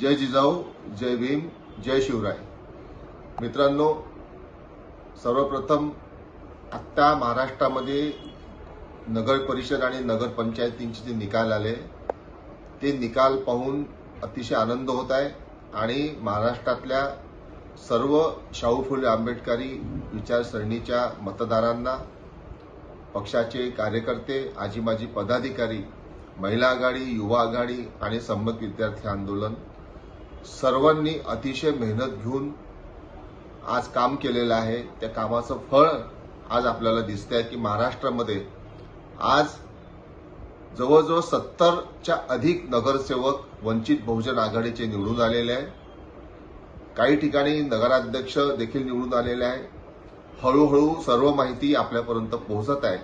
जय जिजाऊ जय भीम जय शिवराय. मित्रांनो सर्वप्रथम आत्ता महाराष्ट्रामध्ये नगर परिषद आणि नगरपंचायतींचे जे निकाल आले ते निकाल पाहून अतिशय आनंद होत आहे आणि महाराष्ट्रातल्या सर्व शाहू फुले आंबेडकरी विचारसरणीच्या मतदारांना पक्षाचे कार्यकर्ते आजी माजी पदाधिकारी महिला आघाडी युवा आघाडी आणि संमत विद्यार्थी आंदोलन सर्वांनी अतिशय मेहनत घेऊन आज काम केलेलं आहे. त्या कामाचं फळ आज आपल्याला दिसतंय की महाराष्ट्रामध्ये आज जवळजवळ सत्तरच्या अधिक नगरसेवक वंचित बहुजन आघाडीचे निवडून आलेले आहे काही ठिकाणी नगराध्यक्ष देखील निवडून आलेले आहे हळूहळू सर्व माहिती आपल्यापर्यंत पोहोचत आहे.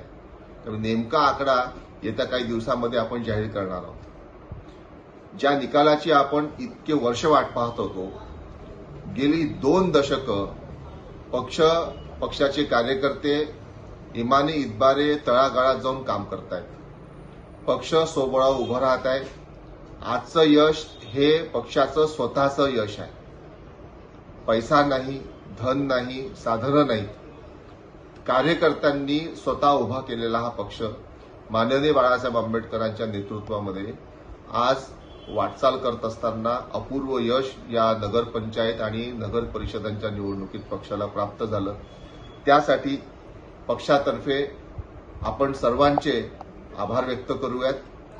तर नेमका आकडा येत्या काही दिवसामध्ये आपण जाहीर करणार आहोत. ज्या निकालाची आपण इतके वर्ष वाट पाहत होतो गेली दोन दशकं पक्ष पक्षाचे कार्यकर्ते इमानी इतबारे तळागाळात जाऊन काम करतायत. पक्ष सोबळा उभं राहत आहे. आजचं यश हे पक्षाचं स्वतःचं यश आहे. पैसा नाही धन नाही साधनं नाही. कार्यकर्त्यांनी स्वतः उभा केलेला हा पक्ष माननीय बाळासाहेब आंबेडकरांच्या नेतृत्वामध्ये आज वाटचाल करत असताना अपूर्व यश या नगरपंचायत आणि नगर परिषदांच्या निवडणुकीत पक्षाला प्राप्त झालं. त्यासाठी पक्षातर्फे आपण सर्वांचे आभार व्यक्त करूयात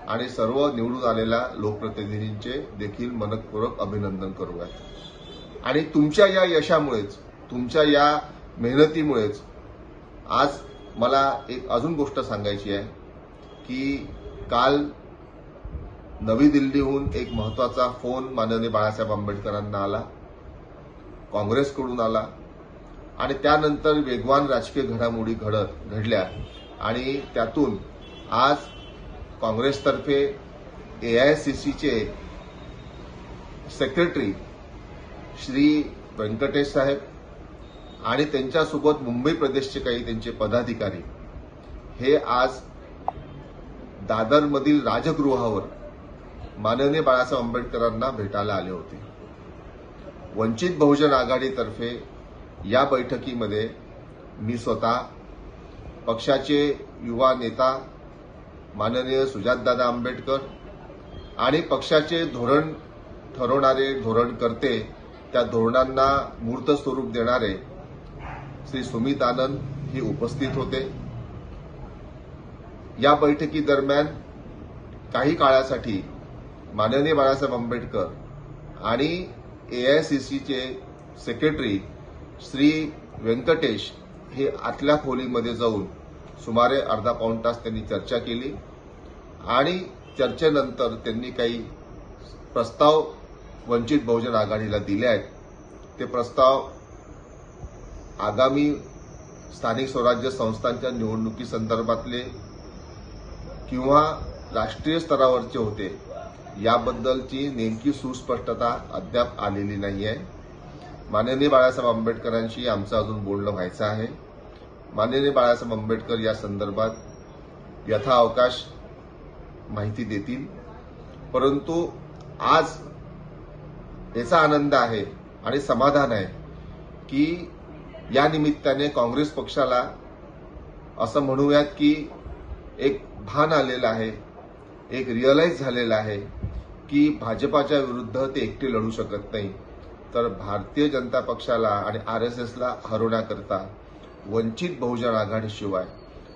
आणि सर्व निवडून आलेल्या लोकप्रतिनिधींचे देखील मनपूर्वक अभिनंदन करूयात. आणि तुमच्या या यशामुळेच तुमच्या या मेहनतीमुळेच आज मला एक अजून गोष्ट सांगायची आहे की काल नवी दिल्लीहून एक महत्त्वाचा फोन माननीय बाळासाहेब आंबेडकरांना आला काँग्रेसकडून आला आणि त्यानंतर वेगवान राजकीय घडामोडी घडत घडल्या. आणि त्यातून आज काँग्रेसतर्फे एआयसीसीचे सेक्रेटरी श्री व्यंकटेश साहेब आणि त्यांच्यासोबत मुंबई प्रदेशचे काही त्यांचे पदाधिकारी हे आज दादरमधील राजगृहावर माननीय बाळासाहेब आंबेडकरांना भेटायला आले होते. वंचित बहुजन आघाडीतर्फे या बैठकीमध्ये मी स्वतः पक्षाचे युवा नेता माननीय सुजातदादा आंबेडकर आणि पक्षाचे धोरण ठरवणारे धोरणकर्ते त्या धोरणांना मूर्त स्वरूप देणारे श्री सुमित आनंद हे उपस्थित होते. या बैठकीदरम्यान काही काळासाठी माननीय बाळासाहेब आंबेडकर आणि ए आय सी सीचे सेक्रेटरी श्री व्यंकटेश हे आतल्या खोलीमध्ये जाऊन सुमारे अर्धा पाऊण तास त्यांनी चर्चा केली आणि चर्चेनंतर त्यांनी काही प्रस्ताव वंचित बहुजन आघाडीला दिले आहेत. ते प्रस्ताव आगामी स्थानिक स्वराज्य संस्थांच्या निवडणुकीसंदर्भातले किंवा राष्ट्रीय स्तरावरचे होते. याबद्दलची नेमकी सुस्पष्टता अद्याप आलेली नाही आहे माननीय बाळासाहेब आंबेडकरांशी आमचं अजून बोलणं व्हायचं आहे. माननीय बाळासाहेब आंबेडकर या संदर्भात यथाअवकाश माहिती देतील. परंतु आज याचा आनंद आहे आणि समाधान आहे की या निमित्ताने काँग्रेस पक्षाला असं म्हणूयात की एक भान आलेलं आहे एक रिअलाइज झालेलं आहे की भाजपाच्या विरुद्ध ते एकटे लढू शकत नाही. तर भारतीय जनता पक्षाला आणि आरएसएसला हरवण्याकरता वंचित बहुजन आघाडीशिवाय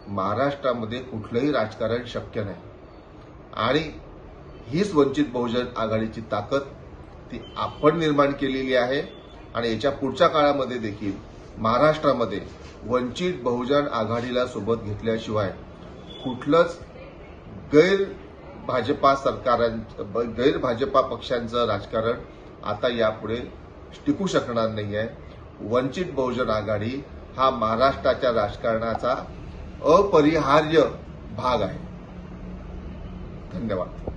महाराष्ट्रामध्ये कुठलंही राजकारण शक्य नाही. आणि हीच वंचित बहुजन आघाडीची ताकद ती आपण निर्माण केलेली आहे आणि याच्या पुढच्या काळामध्ये देखील महाराष्ट्रामध्ये वंचित बहुजन आघाडीला सोबत घेतल्याशिवाय कुठलंच गैर भाजपा सरकारां गैर भाजपा पक्षांचं राजकारण आता यापुढे टिकू शकणार नाही आहे वंचित बहुजन आघाडी हा महाराष्ट्राच्या राजकारणाचा अपरिहार्य भाग आहे. धन्यवाद.